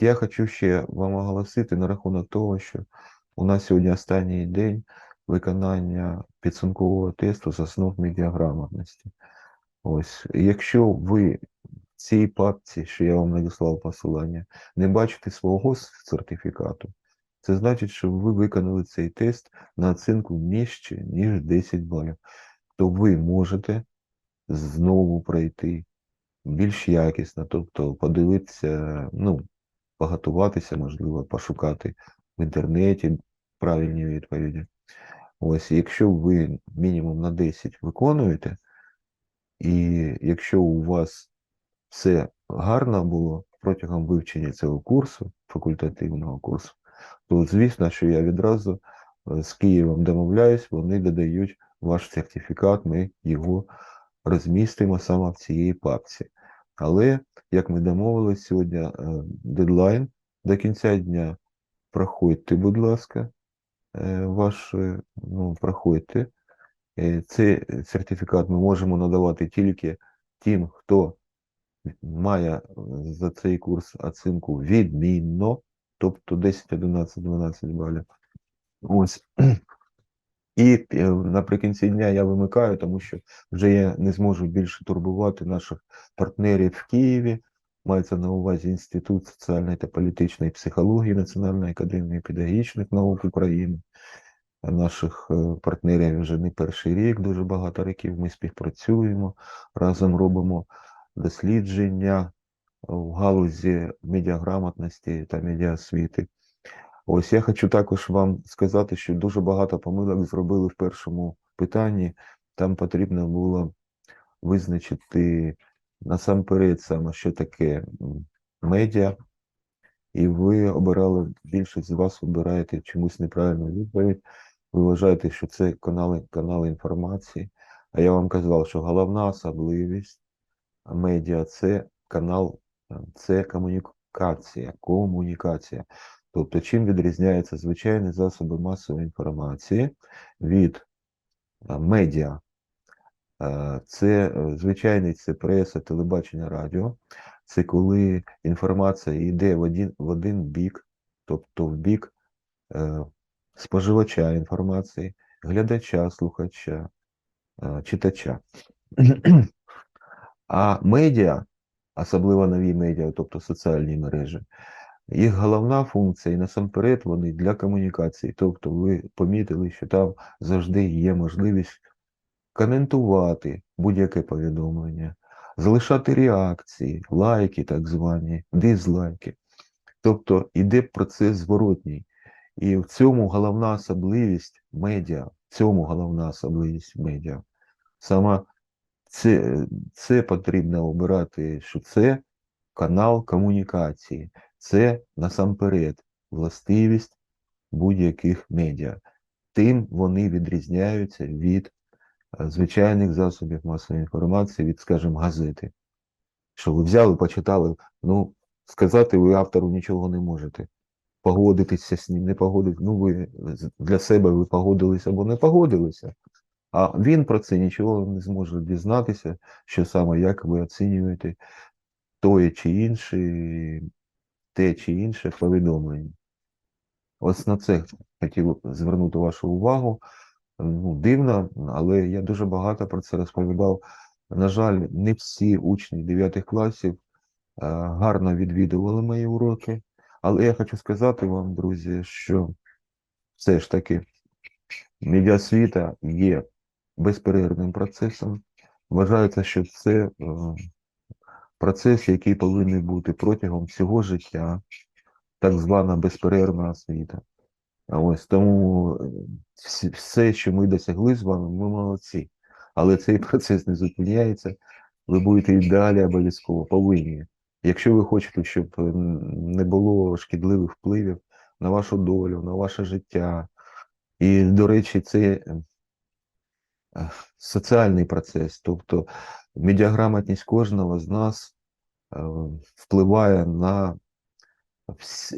Я хочу ще вам оголосити на рахунок того, що у нас сьогодні останній день виконання підсумкового тесту з основ медіаграмотності. Ось, якщо ви в цій папці, що я вам надіслав посилання, не бачите свого сертифікату, це значить, що ви виконали цей тест на оцінку нижче, ніж 10 балів. То ви можете знову пройти більш якісно, тобто подивитися, ну, поготуватися, можливо, пошукати в інтернеті правильні відповіді. Ось, якщо ви мінімум на 10 виконуєте, і якщо у вас все гарно було протягом вивчення цього курсу, факультативного курсу, то звісно, що я відразу е, з Києвом домовляюсь, вони додають ваш сертифікат, ми його розмістимо саме в цій папці. Але, як ми домовились, сьогодні е, дедлайн до кінця дня. Проходьте, будь ласка, е, е, ну, проходьте. Е, Цей сертифікат ми можемо надавати тільки тим, хто має за цей курс оцінку відмінно, тобто 10, 11, 12 балів. Ось. І е, наприкінці дня я вимикаю, тому що вже я не зможу більше турбувати наших партнерів в Києві. Мається на увазі Інститут соціальної та політичної психології Національної академії педагогічних наук України. Наших е, партнерів вже не перший рік, дуже багато років ми співпрацюємо, разом робимо дослідження в галузі медіаграмотності та медіасвіти. Ось я хочу також вам сказати, що дуже багато помилок зробили в першому питанні. Там потрібно було визначити насамперед саме, що таке медіа, і ви обирали, більшість з вас обираєте чомусь неправильну відповідь. Ви вважаєте, що це канали, канали інформації. А я вам казав, що головна особливість медіа це канал, це комунікація, комунікація. Тобто, чим відрізняються звичайні засоби масової інформації від е, медіа? Е, Це е, звичайний це преса, телебачення, радіо. Це коли інформація йде в один, в один бік, тобто в бік е, споживача інформації, глядача, слухача, е, читача. А медіа, особливо нові медіа, тобто соціальні мережі, їх головна функція, і насамперед вони для комунікації. Тобто ви помітили, що там завжди є можливість коментувати будь-яке повідомлення, залишати реакції, лайки, так звані, дизлайки. Тобто йде процес зворотній. І в цьому головна особливість медіа, в цьому головна особливість медіа. Саме це, це потрібно обирати, що це канал комунікації, це насамперед властивість будь-яких медіа. Тим вони відрізняються від е, звичайних засобів масової інформації, від, скажімо, газети. Що ви взяли, почитали, ну, сказати ви автору нічого не можете. Погодитися з ним, не погодитися. Ну, ви для себе ви погодилися або не погодилися. А він про це нічого не зможе дізнатися, що саме як ви оцінюєте тоє чи інше, те чи інше повідомлення. Ось на це хотів звернути вашу увагу. Ну, дивно, але я дуже багато про це розповідав. На жаль, не всі учні 9 класів е, гарно відвідували мої уроки, але я хочу сказати вам, друзі, що все ж таки медіасвіта є безперервним процесом. Вважається, що це е, процес, який повинен бути протягом всього життя, так звана безперервна освіта. Ось тому е, все, що ми досягли з вами, ми молодці. Але цей процес не зупиняється. Ви будете і далі обов'язково повинні. Якщо ви хочете, щоб е, не було шкідливих впливів на вашу долю, на ваше життя. І, до речі, це е, соціальний процес, тобто медіаграмотність кожного з нас впливає на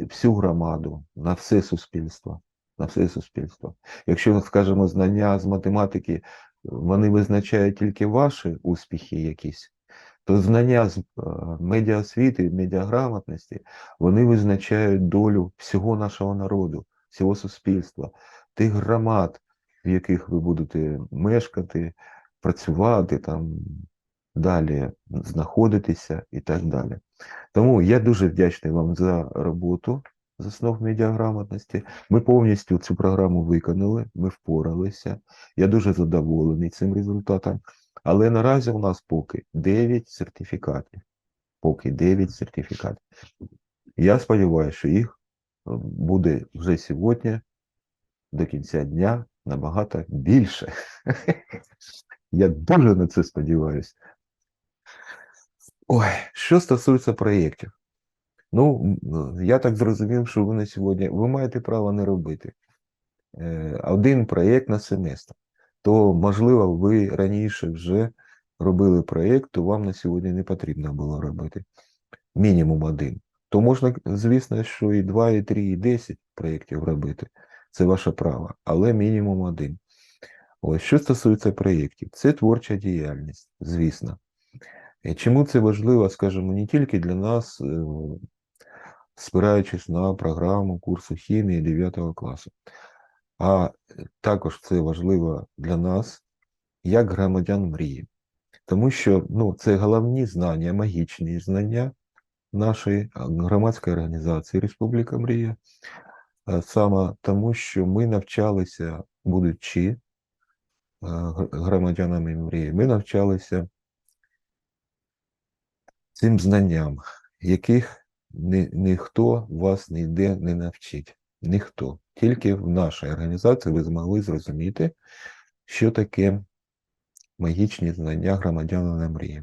всю громаду, на все суспільство. На все суспільство. Якщо, скажімо, знання з математики, вони визначають тільки ваші успіхи якісь, то знання з е, медіаосвіти, медіаграмотності, вони визначають долю всього нашого народу, всього суспільства, тих громад, в яких ви будете мешкати, працювати там далі, знаходитися і так далі. Тому я дуже вдячний вам за роботу з основ медіаграмотності. Ми повністю цю програму виконали, ми впоралися. Я дуже задоволений цим результатом. Але наразі у нас поки 9 сертифікатів. Поки 9 сертифікатів. Я сподіваюся, що їх е, буде вже сьогодні, до кінця дня, набагато більше. Я дуже на це сподіваюся. Ой, що стосується проєктів. Ну, я так зрозумів, що ви на сьогодні ви маєте право не робити е, один проєкт на семестр. То, можливо, ви раніше вже робили проєкт, то вам на сьогодні не потрібно було робити. Мінімум один. То можна, звісно, що і 2, і 3, і 10 проєктів робити. Це ваше право, але мінімум один. Ось що стосується проєктів, це творча діяльність, звісно. Чому це важливо, скажімо, не тільки для нас, е, спираючись на програму курсу хімії 9 класу, а також це важливо для нас, як громадян мрії. Тому що ну, це головні знання, магічні знання нашої громадської організації Республіка Мрія. Е, Саме тому, що ми навчалися, будучи е, громадянами мрії, ми навчалися цим знанням, яких ні, ніхто вас ніде не навчить. Ніхто. Тільки в нашій організації ви змогли зрозуміти, що таке магічні знання громадянина на мрії.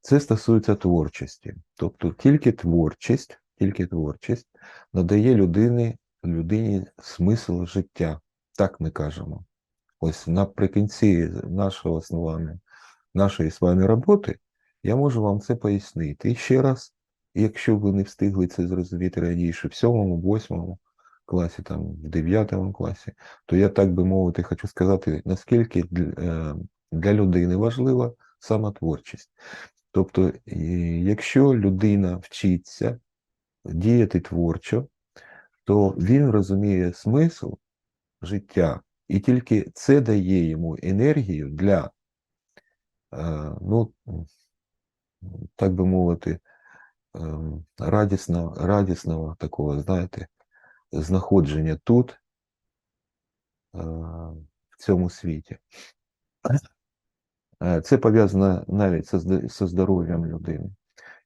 Це стосується творчості. Тобто тільки творчість, тільки творчість надає людині, людині смисл життя. Так ми кажемо. Ось наприкінці нашого основання, нашої з вами роботи, я можу вам це пояснити. Ще раз, якщо ви не встигли це зрозуміти раніше, в сьомому, восьмому класі, там, в дев'ятому класі, то я так би мовити, хочу сказати, наскільки для, е, людини важлива сама творчість. Тобто, якщо людина вчиться діяти творчо, то він розуміє смисл життя, і тільки це дає йому енергію для, е, ну, так би мовити, ем, радісного, радісного такого, знаєте, знаходження тут, е, в цьому світі. Е, Це пов'язано навіть зі здоров'ям людини.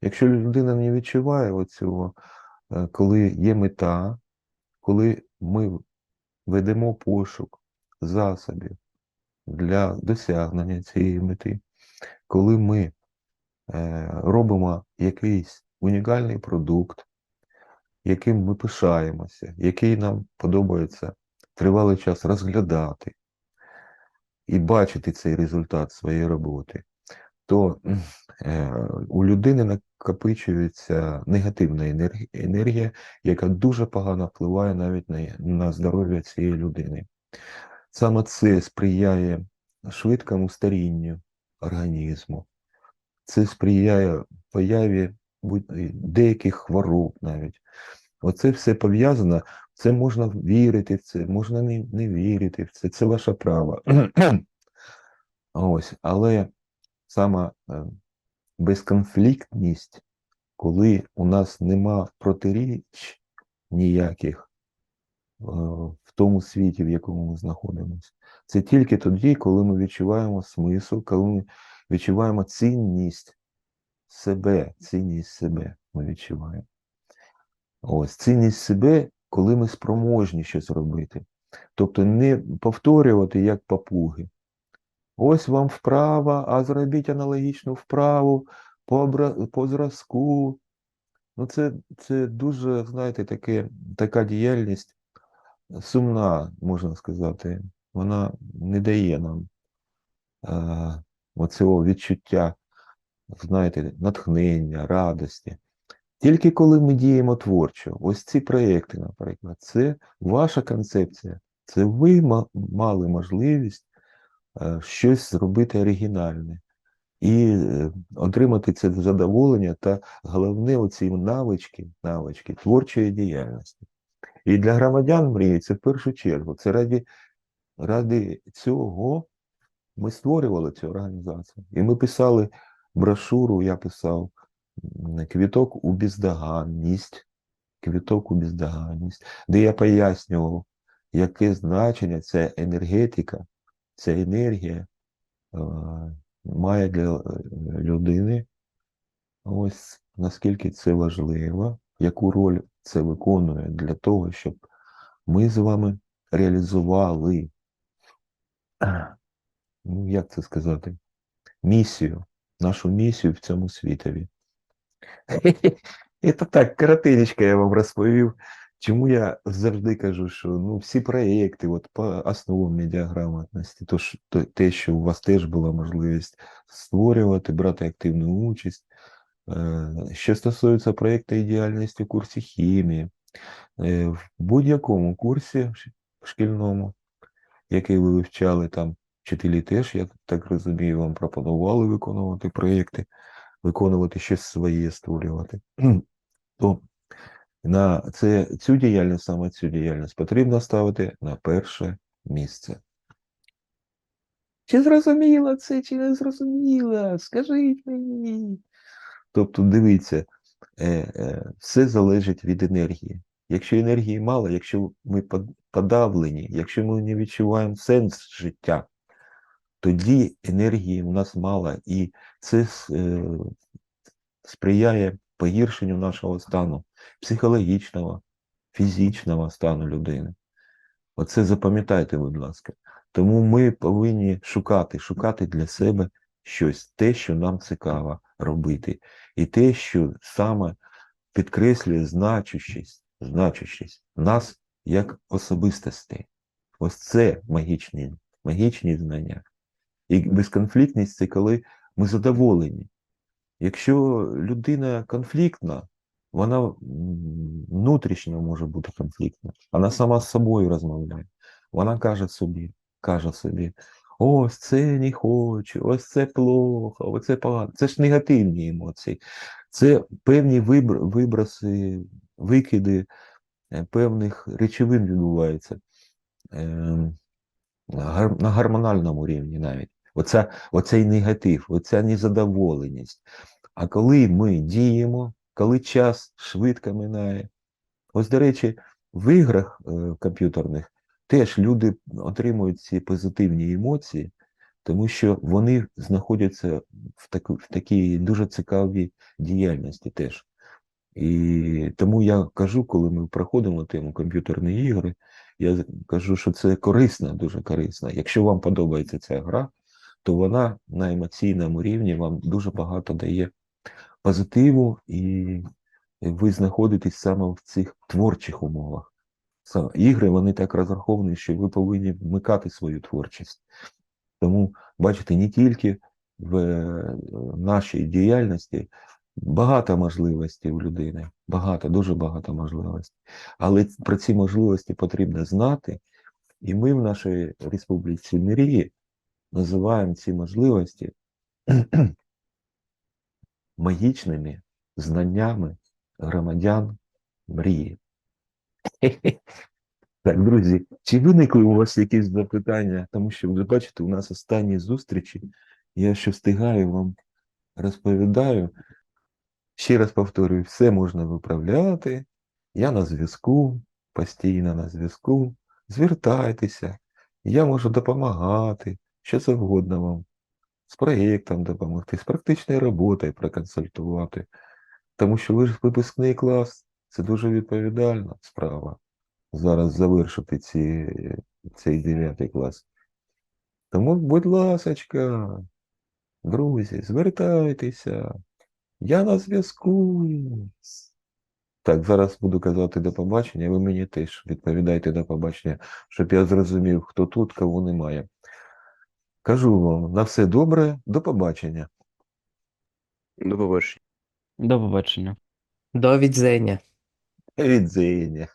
Якщо людина не відчуває оцього, е, коли є мета, коли ми ведемо пошук засобів для досягнення цієї мети, коли ми робимо якийсь унікальний продукт, яким ми пишаємося, який нам подобається тривалий час розглядати і бачити цей результат своєї роботи, то е, у людини накопичується негативна енергія, яка дуже погано впливає навіть на, на здоров'я цієї людини. Саме це сприяє швидкому старінню організму, це сприяє появі деяких хвороб навіть. Оце все пов'язано, це можна вірити в це, можна не, не вірити в це, це ваше право. Ось, але сама е, безконфліктність, коли у нас нема протиріч ніяких е, в тому світі, в якому ми знаходимося, це тільки тоді, коли ми відчуваємо смисл, коли ми відчуваємо цінність себе, цінність себе ми відчуваємо. Ось цінність себе, коли ми спроможні щось робити. Тобто не повторювати як папуги. Ось вам вправа, а зробіть аналогічну вправу по, по зразку. Ну, це, це дуже, знаєте, таке, така діяльність сумна, можна сказати. Вона не дає нам е, оцього відчуття, знаєте, натхнення, радості. Тільки коли ми діємо творчо, ось ці проєкти, наприклад, це ваша концепція, це ви мали можливість е, щось зробити оригінальне. і е, отримати це задоволення та головне оці навички, навички творчої діяльності. І для громадян мрії це в першу чергу. Це раді, ради цього ми створювали цю організацію. І ми писали брошуру, я писав квіток у бездоганність, квіток у бездоганність, де я пояснював, яке значення ця енергетика, ця енергія е, має для е, людини. Ось наскільки це важливо, яку роль це виконує для того, щоб ми з вами реалізували, ну як це сказати, місію, нашу місію в цьому світові. Це так, коротенечко я вам розповів, чому я завжди кажу, що ну, всі проєкти от, по основам медіаграмотності, то, то, те, що у вас теж була можливість створювати, брати активну участь. Е, Що стосується проєкту ідеальності в курсі хімії, е, в будь-якому курсі шкільному, який ви вивчали, там вчителі теж, я так розумію, вам пропонували виконувати проєкти, виконувати щось своє, створювати. То на це, цю діяльність, саме цю діяльність потрібно ставити на перше місце. Чи зрозуміло це, чи не зрозуміло? Скажіть мені. Тобто, дивіться, е, е, все залежить від енергії. Якщо енергії мало, якщо ми подавлені, якщо ми не відчуваємо сенс життя, тоді енергії у нас мало, і це е, сприяє погіршенню нашого стану, психологічного, фізичного стану людини. Оце запам'ятайте, будь ласка. Тому ми повинні шукати, шукати для себе щось, те, що нам цікаво робити, і те, що саме підкреслює значущість, значущість нас як особистостей. Ось це магічні, магічні знання. І безконфліктність це коли ми задоволені. Якщо людина конфліктна, вона внутрішньо може бути конфліктна. Вона сама з собою розмовляє. Вона каже собі, каже собі, ось це не хочу, ось це плохо, ось це погано. Це ж негативні емоції. Це певні вибр- виброси, викиди е, певних речовин відбуваються ем, на гормональному рівні навіть. Оця, оцей негатив, оця незадоволеність. А коли ми діємо, коли час швидко минає, ось, до речі, в іграх е, комп'ютерних теж люди отримують ці позитивні емоції, тому що вони знаходяться в, таку, в такій дуже цікавій діяльності теж. І тому я кажу, коли ми проходимо тему комп'ютерні ігри, я кажу, що це корисно, дуже корисно. Якщо вам подобається ця гра, то вона на емоційному рівні вам дуже багато дає позитиву, і ви знаходитесь саме в цих творчих умовах. Ігри вони так розраховані, що ви повинні вмикати свою творчість. Тому, бачите, не тільки в е, нашій діяльності багато можливостей у людини, багато, дуже багато можливостей. Але про ці можливості потрібно знати, і ми в нашій республіці Мрії називаємо ці можливості магічними знаннями громадян мрії. Так, друзі, чи виникли у вас якісь запитання? Тому що ви бачите, у нас останні зустрічі. Я що встигаю вам розповідаю. Ще раз повторюю, все можна виправляти. Я на зв'язку, постійно на зв'язку. Звертайтеся, я можу допомагати, що завгодно вам. З проєктом допомогти, з практичною роботою проконсультувати. Тому що ви ж випускний клас, це дуже відповідальна справа. Зараз завершити ці, цей 9 клас. Тому, будь ласочка, друзі, звертайтеся. Я на зв'язку. Так, зараз буду казати до побачення, ви мені теж відповідайте до побачення, щоб я зрозумів, хто тут, кого немає. Кажу вам на все добре, до побачення. До побачення. До побачення. До відзення. Від Зеня.